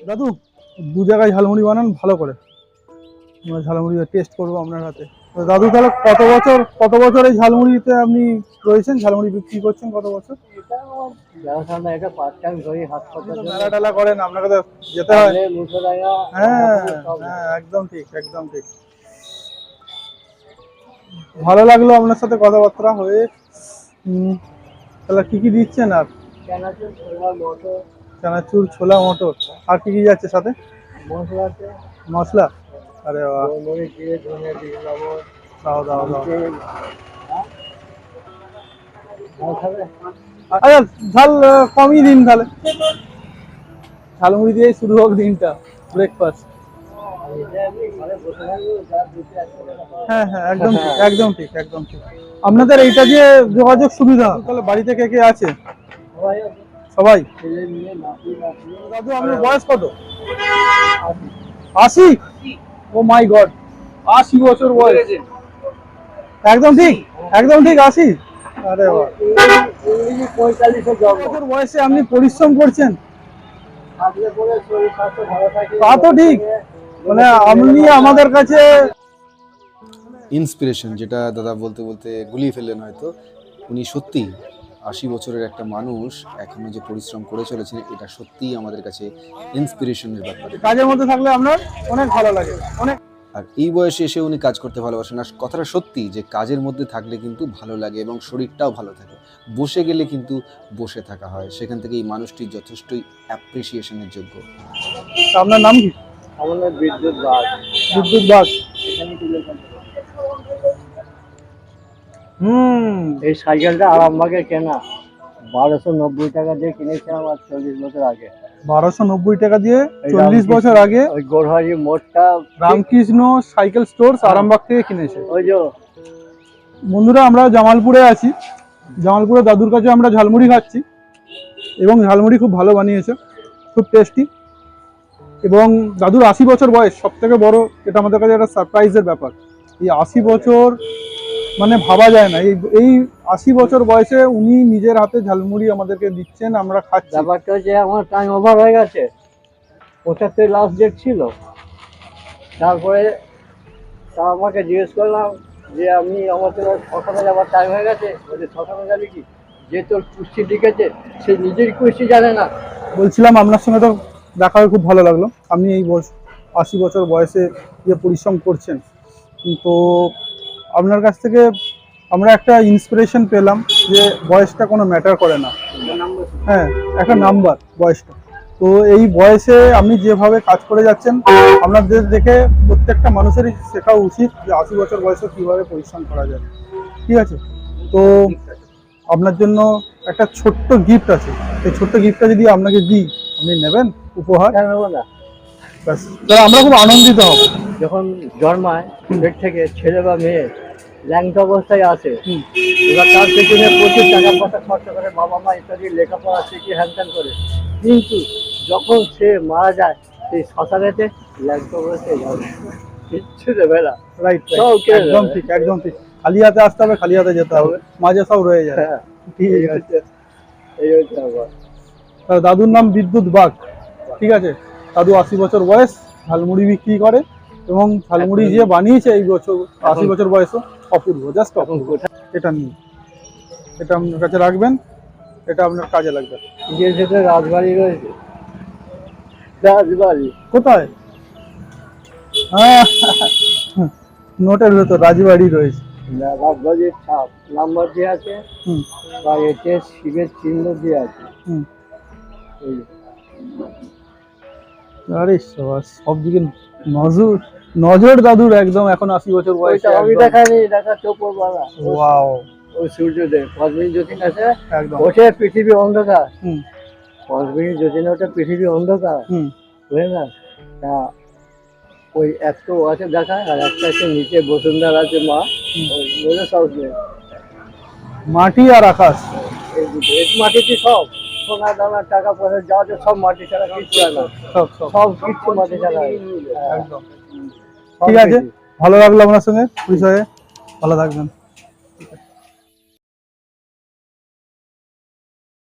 দাদু দু জায়গায় ঝালমুড়ি বানান ভালো করে। আমরা ঝালমুড়ি টেস্ট করব আপনার হাতে। দাদু তাহলে কত বছর কত বছর এই ঝালমুড়িতে আপনি রয়েছেন? ঝালমুড়ি বিক্রি করছেন কত বছর। মেলা টেলা করেন আপনাকে তো যেতে হয়। হ্যাঁ হ্যাঁ একদম ঠিক একদম ঠিক। ভালো লাগল আপনার সাথে কথাবার্তা হয়ে। তাহলে কি কি দিচ্ছেন আর? চানাচুর, ছোলা, মটর, আর কি কি যাচ্ছে সাথে? মশলা আছে, মশলা? আরে দাও দাও দাও? আচ্ছা ঝাল কমই দিন তাহলে। ঝালমুড়ি দিয়েই শুরু হোক দিনটা ব্রেকফাস্ট। হ্যাঁ হ্যাঁ একদম একদম ঠিক একদম ঠিক। আপনাদের এইটা যে যোগাযোগ সুবিধা তাহলে বাড়িতে কে কে আছে। সবাই? দাদু আপনার বয়স কত। আশি। ও মাই গড আশি বছর বয়স। একদম ঠিক একদম ঠিক আশি। আরে বছর বয়সে আপনি পরিশ্রম করছেন? তা তো ঠিক। মানে আপনি আমাদের কাছে ইন্সপিরেশন যেটা দাদা বলতে বলতে গুলিয়ে ফেললেন হয়তো। উনি সত্যি আশি বছরের একটা মানুষ এখনও যে পরিশ্রম করে চলেছেন এটা সত্যিই আমাদের কাছে ইন্সপিরেশনের ব্যাপার। কাজের মধ্যে থাকলে আপনার অনেক ভালো লাগে অনেক আর এই বয়সে এসে উনি কাজ করতে ভালোবাসেন। আর কথাটা সত্যি যে কাজের মধ্যে থাকলে কিন্তু ভালো লাগে এবং শরীরটাও ভালো থাকে। বসে গেলে কিন্তু বসে থাকা হয়। সেখান থেকে এই মানুষটি যথেষ্টই অ্যাপ্রিসিয়েশনের যোগ্য। আপনার নাম কি? আমার নাম বিদ্যুৎ বাগ বিদ্যুৎ বাগ এখানে। হুম এই সাইকেলটা আরামবাগের কেনা। বারোশো নব্বই টাকা দিয়ে কিনেছিলাম আর চল্লিশ বছর আগে। বারোশো নব্বই টাকা দিয়ে চল্লিশ বছর আগে ওই গোরহারি মোড়টা রামকৃষ্ণ সাইকেল স্টোর আরামবাগ থেকে কিনেছে। ওই যে বন্ধুরা আমরা জামালপুরে আছি। জামালপুরে দাদুর কাছে আমরা ঝালমুড়ি খাচ্ছি। এবং ঝালমুড়ি খুব ভালো বানিয়েছে। খুব টেস্টি এবং দাদুর আশি বছর বয়স। সব থেকে বড় এটা আমাদের কাছে একটা সারপ্রাইজের ব্যাপার। এই আশি বছর মানে ভাবা যায় না। এই এই আশি বছর বয়সে উনি নিজের হাতে ঝালমুড়ি আমাদেরকে দিচ্ছেন আমরা খাচ্ছি। ব্যাপারটা যে আমার টাইম ওভার হয়ে গেছে। পঁচাত্তর লাস্ট ডেট ছিল। তারপরে তা আমাকে জিজ্ঞেস করলাম যে আমি আমার তো সকালে যাওয়ার টাইম হয়ে গেছে বলছে সকালে যাবে কি? যে তোর কুস্তি লিখেছে সে নিজের কুস্তি জানে না। বলছিলাম আপনার সঙ্গে তো দেখা হয়ে খুব ভালো লাগল। আপনি এই বয়স আশি বছর বয়সে যে পরিশ্রম করছেন তো আপনার কাছ থেকে আমরা একটা ইন্সপিরেশন পেলাম যে বয়সটা কোনো ম্যাটার করে না। হ্যাঁ একটা নাম্বার বয়সটা। তো এই বয়সে আপনি যেভাবে কাজ করে যাচ্ছেন আপনাদের দেখে প্রত্যেকটা মানুষেরই শেখা উচিত যে আশি বছর বয়সে কীভাবে পরিশ্রম করা যায়। ঠিক আছে? তো আপনার জন্য একটা ছোট্ট গিফট আছে। এই ছোট্ট গিফটটা যদি আপনাকে দিই আপনি নেবেন উপহার? আমরা খুব আনন্দিত হব। যখন জন্মায় পেট থেকে ছেলে বা মেয়ে ল্যাংটা অবস্থায় হুম। এবার তার পেছনে প্রচুর টাকা পয়সা খরচা করে বাবা মা ইত্যাদি লেখাপড়া শিখে হ্যান ত্যান করে। কিন্তু যখন সে মারা যায় সেই শ্মশানেতে ল্যাংটা অবস্থায় যাবে। কিচ্ছু দেবে না। রাইট একদম ঠিক একদম ঠিক। খালি হাতে আসতে হবে খালি হাতে যেতে হবে। মাঝে সব রয়ে যায়। হ্যাঁ। ঠিক আছে। এই হচ্ছে দাদুর নাম বিদ্যুৎ বাঘ। ঠিক আছে? দাদু আশি বছর বয়স ঝালমুড়ি বিক্রি করে। এবং ঝালমুড়ি যে বানিয়েছে এই বছর আশি বছর বয়সও অপূর্ব জাস্ট অপূর্ব। এটা নিন। এটা আপনার কাছে রাখবেন এটা আপনার কাজে লাগবে। নিজের ভেতরে রাজবাড়ি রয়েছে। রাজবাড়ি। কোথায়? হ্যাঁ নোটের ভেতর রাজবাড়ি রয়েছে। রাজবাড়ির ছাপ নাম্বার দিয়ে আছে বা এতে শিবের চিহ্ন দিয়ে আছে। আরে সব দিকে নজর। নজর দাদুর একদম এখন আশি বছর বয়সে আমি দেখাইনি দেখা চোপর বাবা ওয়াও। ওই সূর্যদেব আছে ওঠে পৃথিবী অন্ধকার। ওঠে পৃথিবী অন্ধকার। হুম। না? তা ওই একটা আছে দেখা আর একটা আছে নিচে বসুন্ধরা আছে মা। ওই। মাটি আর আকাশ। মাটিতে সব? সোনা দানা টাকা পয়সা যা আছে সব মাটি ছাড়া হয় না। সব সব। সব মাটি ছাড়া একদম। ঠিক আছে ভালো লাগল আপনার সঙ্গে পরিচয়ে ভালো থাকবেন।